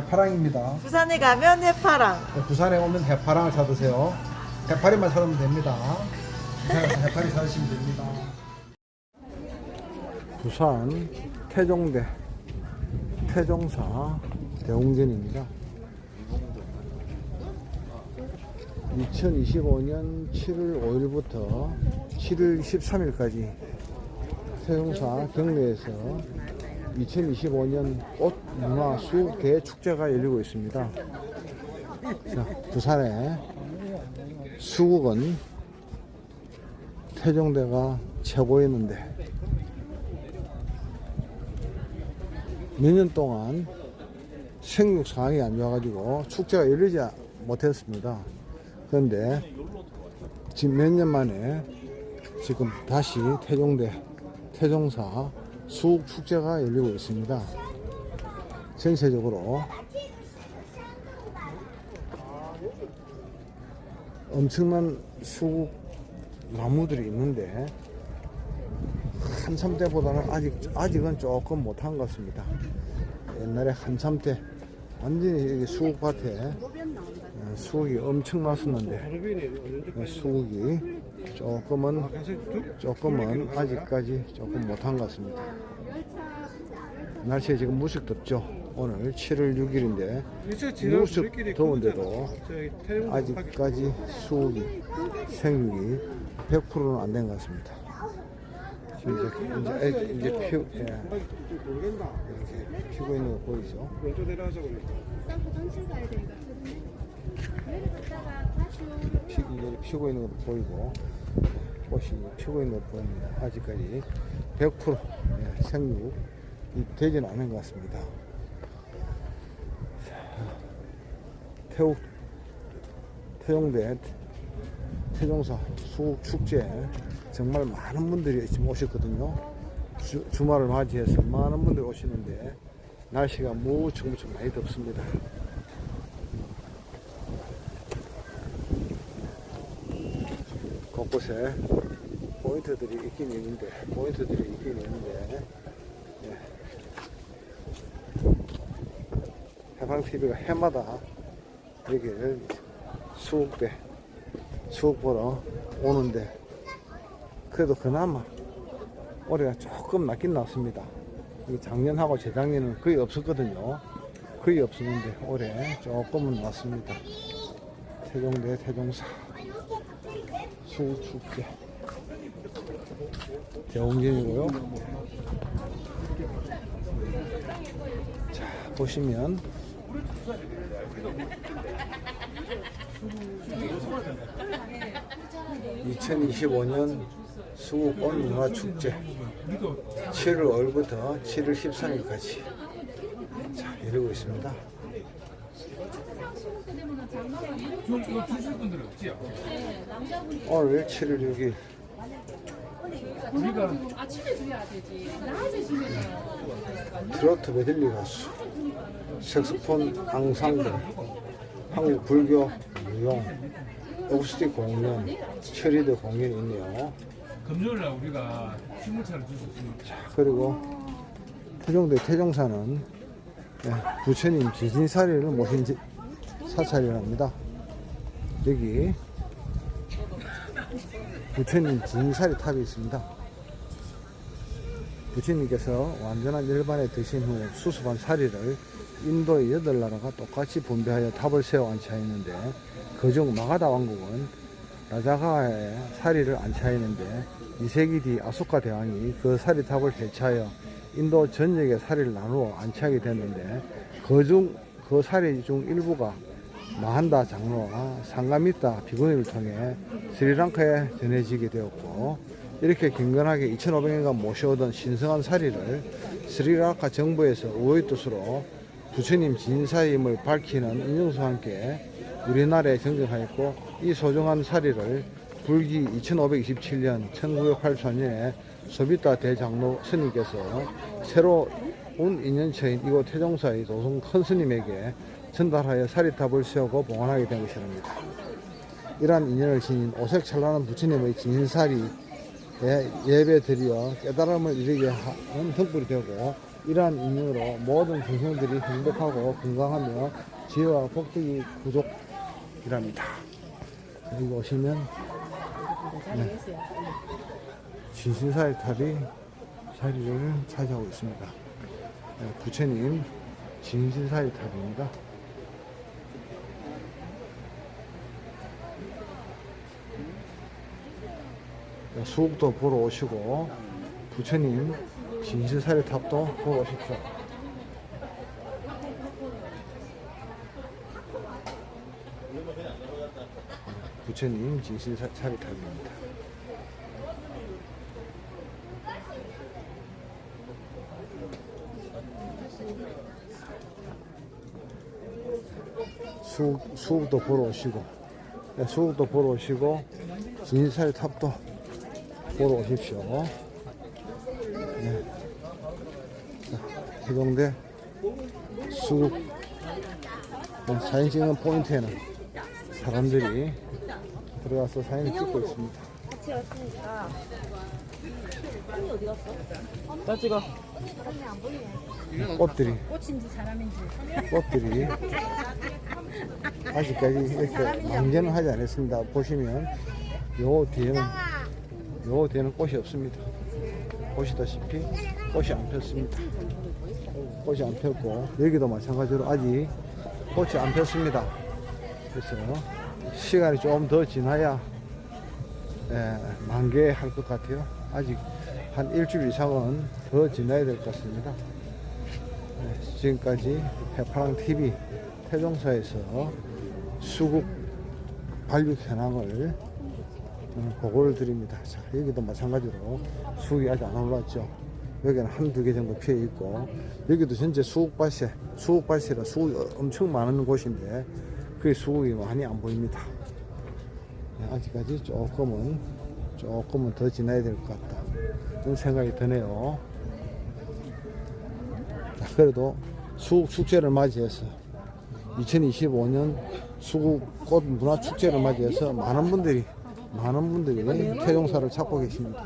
해파랑입니다. 부산에 가면 해파랑. 네, 부산에 오면 해파랑을 사드세요. 해파리만 사면 됩니다. 부산에 해파리 사드시면 됩니다. 부산 태종대 태종사 대웅전입니다. 2025년 7월 5일부터 7월 13일까지 태종사 경내에서 2025년 꽃 문화 수 대 축제가 열리고 있습니다. 자, 부산의 수국은 태종대가 최고였는데 몇 년 동안 생육 상황이 안 좋아가지고 축제가 열리지 못했습니다. 그런데 지금 몇 년 만에 지금 다시 태종대 태종사 수국 축제가 열리고 있습니다. 전체적으로 엄청난 수국 나무들이 있는데 한참 때보다는 아직 아직은 조금 못한 것 같습니다. 옛날에 한참 때 완전히 여기 수국밭에 어, 수국이 엄청 났었는데 어, 수국이 조금은 조금은 아직까지 조금 못한 것 같습니다. 날씨가 지금 무척 덥죠. 오늘 7월 6일인데 무척 더운데도 아직까지 수국이 생육이 100%는 안 된 것 같습니다. 지금 이제 이제, 이제 피 예, 이렇게 피고 있는 거 보이죠? 왼쪽 내려가서 그래. 화장실 가야 되니까 내려갔다가 다시 오면 피, 이제 피고 있는 것도 보이고 꽃이 피고 있는 것도 보입니다. 아직까지 100% 예, 생육이 되지는 않은 것 같습니다. 자, 태국 태종대 태종사 수국 축제 정말 많은 분들이 지금 오셨거든요. 주, 주말을 맞이해서 많은 분들이 오시는데 날씨가 무척 무척 많이 덥습니다. 곳곳에 포인트들이 있긴 있는데 포인트들이 있긴 있는데 예. 해방 TV가 해마다 여기를 수국배 수국 보러 오는데 그래도 그나마 올해가 조금 낫긴 낫습니다. 이 작년하고 재작년은 거의 없었거든요. 거의 없었는데 올해 조금은 낫습니다. 태종대 태종사 수축제 대웅전이고요. 자 보시면 (2025년) 수국 온문화축제 7월 5일부터 7월 13일까지. 자 이러고 있습니다. 오늘 7월 6일 아침에 줘야 되지. 낮에 주면 트로트 메들리 가수, 색소폰 앙상블, 한국 불교 무용, 오스틱 공연, 체리드 공연이 있네요. 금요일 날 우리가 식물차를 줄수 있습니다. 그리고 태종대 태종사는 예, 부처님 지진사리를 모신 지- 사찰이랍니다. 여기 부처님 지진사리 탑이 있습니다. 부처님께서 완전한 열반에 드신 후 수습한 사리를 인도의 여덟 나라가 똑같이 분배하여 탑을 세워 안치하였는데 그중 마가다 왕국은 라자가의 사리를 안치하였는데 2세기 뒤 아소카 대왕이 그 사리탑을 대체하여 인도 전역의 사리를 나누어 안치하게 됐는데 그중 그 사리 중 일부가 마한다 장로와 상가미타 비구니를 통해 스리랑카에 전해지게 되었고 이렇게 경건하게 2500년간 모셔오던 신성한 사리를 스리랑카 정부에서 우의 뜻으로 부처님 진사임을 밝히는 인증서와 함께 우리나라에 정정하였고 이 소중한 사리를 불기 2527년 1983년에 소비타 대장로 스님께서 새로 온 인연처인 이곳 태종사의 도성 큰 스님에게 전달하여 사리탑을 세우고 봉헌하게 된 것이랍니다. 이러한 인연을 지닌 오색 찬란한 부처님의 진사리에 예배 드려 깨달음을 이르게 하는 등불이 되고 이러한 의미로 모든 중생들이 행복하고 건강하며 지혜와 복덕이 구족이랍니다. 여기 오시면 네, 진신사의 탈이 자리를 차지하고 있습니다. 네, 부처님 진신사의 탈입니다. 수국도 보러 오시고 부처님 진실사리 탑도 보러 오십시오. 부처님 진실사리 탑입니다. 수국, 수국도 보러 오시고 네, 수국도 보러 오시고 진실사리 탑도 보러 오십시오. 네. 자, 해병대 수국 네, 사진 찍는 포인트에는 사람들이 들어가서 사진을 찍고 있습니다. 같이 왔으니까 손이 어디 갔어? 나 찍어. 사람이 안 보이네 꽃들이 꽃인지 사람인지 꽃들이 아직까지 이렇게 방전을 하지 않았습니다. 보시면 요 뒤에는 요 뒤에는 꽃이 없습니다. 보시다시피 꽃이 안 폈습니다. 꽃이 안 폈고 여기도 마찬가지로 아직 꽃이 안 폈습니다. 그래서 시간이 좀 더 지나야 예, 만개할 것 같아요. 아직 한 일주일 이상은 더 지나야 될 것 같습니다. 네, 지금까지 해파랑 TV 태종사에서 수국 발육 현황을 음, 보고를 드립니다. 자, 여기도 마찬가지로 수국이 아직 안 올라왔죠. 여기는 한두 개 정도 피어 있고, 여기도 현재 수국 발세, 수국 발세라 수국이 엄청 많은 곳인데, 그 수국이 많이 안 보입니다. 네, 아직까지 조금은, 조금은 더 지나야 될 것 같다. 그런 생각이 드네요. 자, 그래도 수국 축제를 맞이해서 2025년 수국 꽃 문화 축제를 맞이해서 많은 분들이 많은 분들이 태종사를 찾고 계십니다.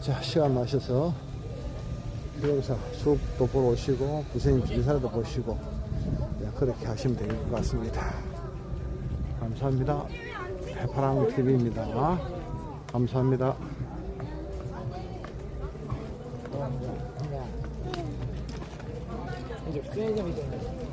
자, 시간 나셔서 태종사 수국도 보러 오시고 부처님 기사도 보시고 네, 그렇게 하시면 될 것 같습니다. 감사합니다. 해파랑 TV입니다. 감사합니다. 이제 수혜점이 좀.